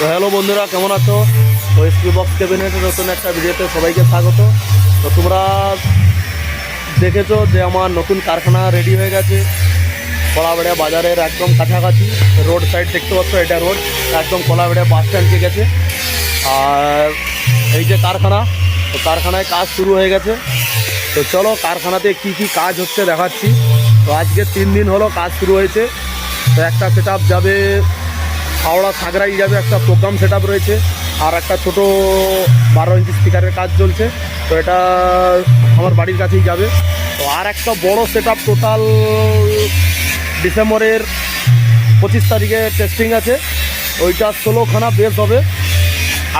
তো হ্যালো বন্ধুরা, কেমন আছো? তো এসপি বক্স ক্যাবিনেটের নতুন একটা ভিডিওতে সবাইকে স্বাগত। তো তোমরা দেখেছ যে আমার নতুন কারখানা রেডি হয়ে গেছে। কলাবেড়িয়া বাজারের একদম কাছাকাছি। রোড সাইড দেখতে পাচ্ছ, এটা রোড একদম কলাবেড়িয়া বাস স্ট্যান্ডকে গেছে। আর এই যে কারখানা, তো কারখানায় কাজ শুরু হয়ে গেছে। তো চলো কারখানাতে কি কি কাজ হচ্ছে দেখাচ্ছি। তো আজকে তিন দিন হলো কাজ শুরু হয়েছে। তো একটা সেট যাবে হাওড়া সাগরাই যাবে একটা প্রোগ্রাম সেট রয়েছে আর একটা ছোট বারো ইঞ্চি স্পিকারের কাজ চলছে। তো এটা আমার বাড়ির কাছেই যাবে। তো আর একটা বড় সেট আপ টোটাল ডিসেম্বরের পঁচিশ তারিখে টেস্টিং আছে। ওইটা ষোলোখানা বেস হবে।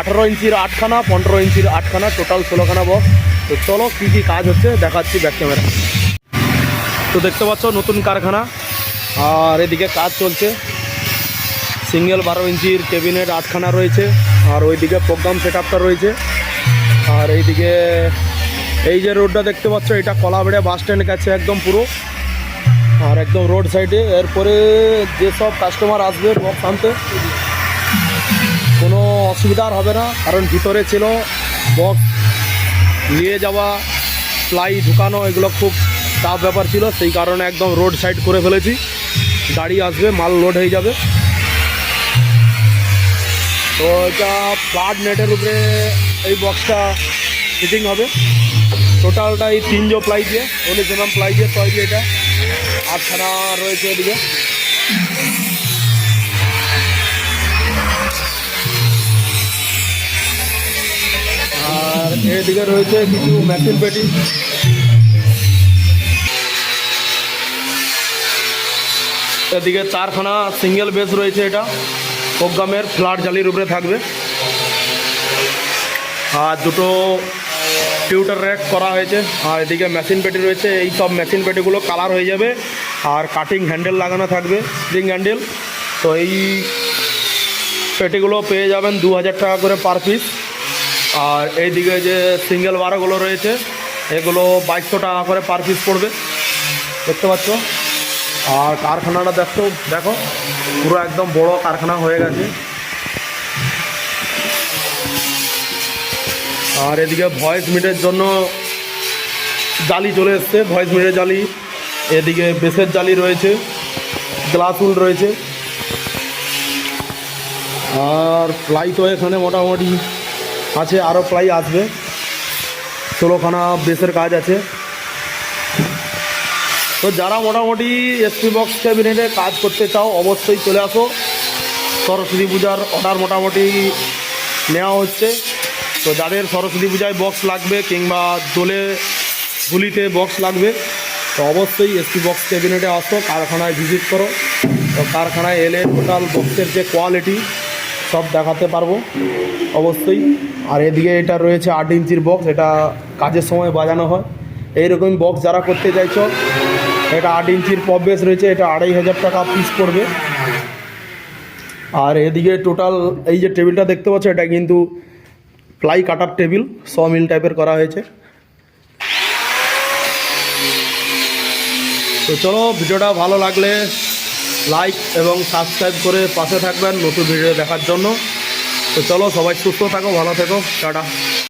আঠারো ইঞ্চির আটখানা পনেরো ইঞ্চির আটখানা টোটাল ষোলোখানা বক্স তো চলো কী কী কাজ হচ্ছে দেখাচ্ছি ব্যাক ক্যামেরা তো দেখতে পাচ্ছ নতুন কারখানা। আর এদিকে কাজ চলছে। সিঙ্গেল বারো ইঞ্চির কেবিনেট আটখানা রয়েছে, আর ওইদিকে প্রোগ্রাম সেট আপটা রয়েছে। আর এইদিকে এই যে রোডটা দেখতে পাচ্ছ, এটা কলাবেড়িয়া বাস স্ট্যান্ড কাছে একদম পুরো। আর একদম রোড সাইডে, এরপরে যেসব কাস্টমার আসবে বক্স আনতে, কোনো অসুবিধার হবে না, কারণ ভিতরে ছিল বক্স। নিয়ে যাওয়া, প্লাই ঢুকানো, এগুলো খুব টাফ ব্যাপার ছিল, সেই কারণে একদম রোড সাইড করে ফেলেছি। গাড়ি আসবে, মাল লোড হয়ে যাবে। তো এটা ফ্লাড নেটের উপরে এই বক্সটা ফিটিং হবে। টোটালটা এই তিনজো প্লাই দিয়ে উনিশ এমএম প্লাই দিয়ে তৈরি এটা। আটখানা রয়েছে এদিকে। আর এদিকে রয়েছে কিছু মেশিন পেটি এদিকে চারখানা সিঙ্গেল বেস রয়েছে এটা। প্রোগ্রামের ফ্ল্যাট জালির উপরে থাকবে। আর দুটো টিউটার র্যাক করা হয়েছে। আর এদিকে মেশিন পেটি রয়েছে। এই সব মেশিন পেটিগুলো কালার হয়ে যাবে। আর কাটিং হ্যান্ডেল লাগানো থাকবে। Spring handle. তো এই পেটিগুলো পেয়ে যাবেন দু হাজার টাকা করে পার পিস। আর এইদিকে যে সিঙ্গেল বারোগুলো রয়েছে, এগুলো বাইশশো টাকা করে পার পিস পড়বে। দেখতে পাচ্ছ? আর কারখানাটা দেখো দেখো, পুরো একদম বড় কারখানা হয়ে গেছে। আর এদিকে ভয়েস মিটের জন্য জালি চলে এসছে ভয়েস মিটের জালি। এদিকে বেসের জালি রয়েছে গ্লাস উল রয়েছে। আর প্লাই তো এখানে মোটামুটি আছে আরও প্লাই আসবে। ষোলোখানা বেসের কাজ আছে। তো যারা মোটামুটি এসপি বক্স ক্যাবিনেটে কাজ করতে চাও, অবশ্যই চলে আসো। সরস্বতী পূজার অর্ডার মোটামুটি নেওয়া হচ্ছে। তো যাদের সরস্বতী পূজায় বক্স লাগবে কিংবা দোলে, গুলিতে বক্স লাগবে, তো অবশ্যই এসপি বক্স ক্যাবিনেটে আসো, কারখানায় ভিজিট করো। তো কারখানায় এলে টোটাল বক্সের যে কোয়ালিটি সব দেখাতে পারব। অবশ্যই। আর এদিকে এটা রয়েছে আট ইঞ্চির বক্স এটা কাজের সময় বাজানো হয়। এইরকম বক্স যারা করতে চাইছো এটা আট ইঞ্চির পপ বেস রয়েছে, এটা আড়াই হাজার টাকা পিস পড়বে। আর এদিকে টোটাল এই যে টেবিলটা দেখতে পাচ্ছ, এটা কিন্তু প্লাই কাটার টেবিল, স মিল টাইপের করা হয়েছে। তো চলো, ভিডিওটা ভালো লাগলে লাইক এবং সাবস্ক্রাইব করে পাশে থাকবেন নতুন ভিডিও দেখার জন্য। তো চলো, সবাই সুস্থ থাকো, ভালো থেকো, টাটা।